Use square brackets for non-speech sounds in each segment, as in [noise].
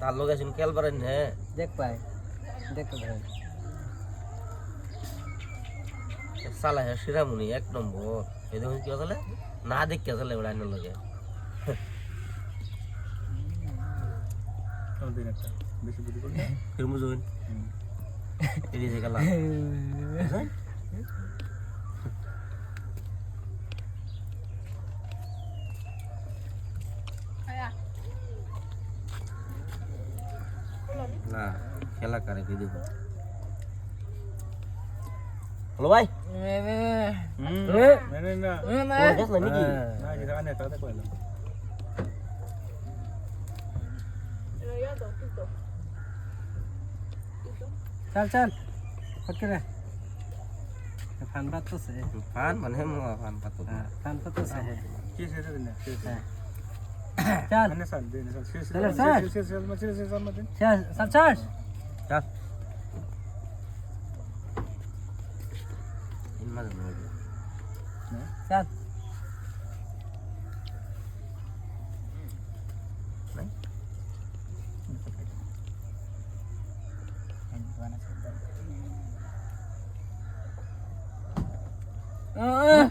তার লোক আছেন খেয়াল পারেন হ্যাঁ? দেখ পাই দেখ ভাই। সালা হ্যাঁ শিরামুনি এক নম্বর। এই দেখুন কি আসলে না দেখতে আসলে ওরা আইনের লগে। চল বেশি বুদ্ধি করলে। ফির মুজুন এড়িয়ে যে গেলাম। [laughs] ના ખેલા કરે કીધું હલો ભાઈ ચાલ ચાલ પકડે ફાન પાતો છે ફાન મને ફાન પાતો ફાન પાતો છે કે છે ને चल चल सर चल सर चल चल चल Ah.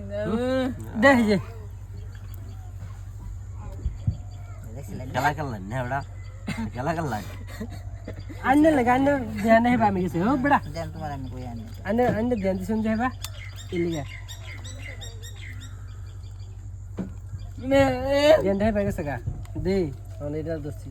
दे கலகல்ல என்னடா கலகல்ல அண்ணன் இல்ல அண்ணன் ध्यान है बा मेरे से हो बड़ा ध्यान तुम्हारा नहीं कोई अन्न अन्न अन्न ध्यान से समझे बा इलिया मैं ध्यान है बा कैसे का दे और इधर दोस्ती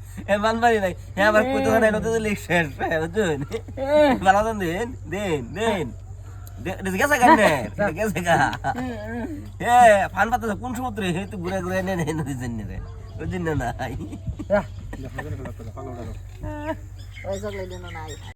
এটা এমান নাই। হ্যাঁ আবার কত না এলো তো লিখ শেষ বুঝুন বালা দেন দেন দেন। দেন গেছে গান নে গেছে গা। এ ফান পাতা কোন সমুদ্রে? হে তো ঘুরে ঘুরে নে নে নদী জন্য রে। ওই জন্য নাই।